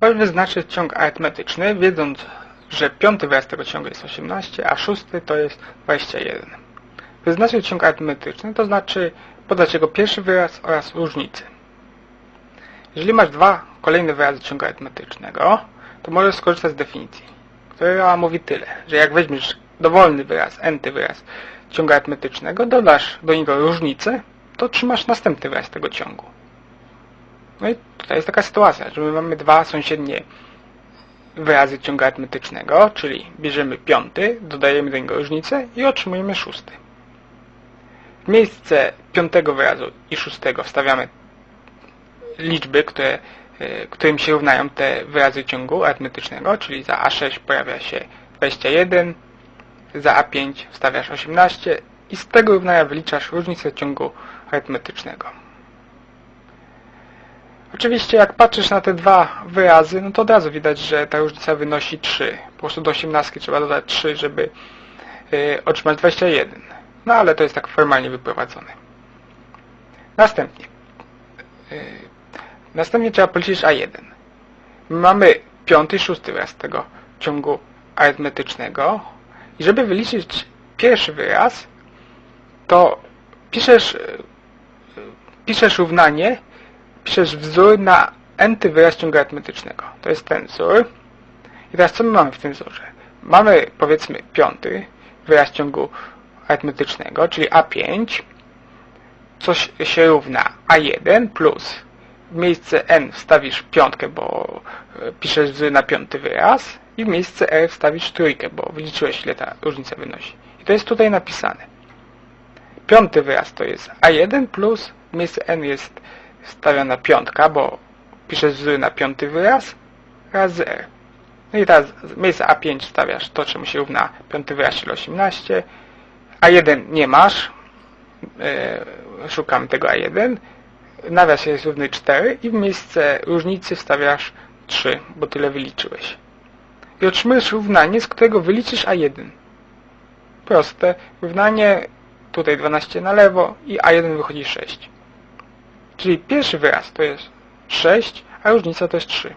Możesz wyznaczyć ciąg arytmetyczny, wiedząc, że piąty wyraz tego ciągu jest 18, a szósty to jest 21. Wyznaczyć ciąg arytmetyczny to znaczy podać jego pierwszy wyraz oraz różnicę. Jeżeli masz dwa kolejne wyrazy ciągu arytmetycznego, to możesz skorzystać z definicji, która mówi tyle, że jak weźmiesz dowolny wyraz, enty wyraz ciągu arytmetycznego, dodasz do niego różnicę, to trzymasz następny wyraz tego ciągu. No i tutaj jest taka sytuacja, że my mamy dwa sąsiednie wyrazy ciągu arytmetycznego, czyli bierzemy piąty, dodajemy do niego różnicę i otrzymujemy szósty. W miejsce piątego wyrazu i szóstego wstawiamy liczby, które, e, którym się równają te wyrazy ciągu arytmetycznego, czyli za A6 pojawia się 21, za A5 wstawiasz 18 i z tego równania wyliczasz różnicę ciągu arytmetycznego. Oczywiście jak patrzysz na te dwa wyrazy, no to od razu widać, że ta różnica wynosi 3. Po prostu do 18 trzeba dodać 3, żeby y, otrzymać 21. No ale to jest tak formalnie wyprowadzone. Następnie. y, następnie trzeba policzyć A1. Mamy piąty szósty wyraz tego ciągu arytmetycznego. I żeby wyliczyć pierwszy wyraz, to piszesz, y, piszesz równanie piszesz wzór na enty wyraz ciągu arytmetycznego. To jest ten wzór. I teraz co my mamy w tym wzorze? Mamy powiedzmy piąty wyraz ciągu arytmetycznego, czyli A5, coś się równa A1 plus w miejsce n wstawisz piątkę, bo e, piszesz wzór na piąty wyraz i w miejsce r wstawisz trójkę, bo wyliczyłeś ile ta różnica wynosi. I to jest tutaj napisane. Piąty wyraz to jest A1 plus w miejsce n jest stawiana piątka, bo piszesz wzór na piąty wyraz razy r. No i teraz z miejsca A5 stawiasz to, czemu się równa piąty wyraz, czyli 18. A1 nie masz. Yy, szukamy tego A1. Nawias jest równy 4 i w miejsce różnicy wstawiasz 3, bo tyle wyliczyłeś. I otrzymujesz równanie, z którego wyliczysz A1. Proste. Równanie tutaj 12 na lewo i A1 wychodzi 6. Czyli pierwszy wyraz to jest 6, a różnica to jest 3.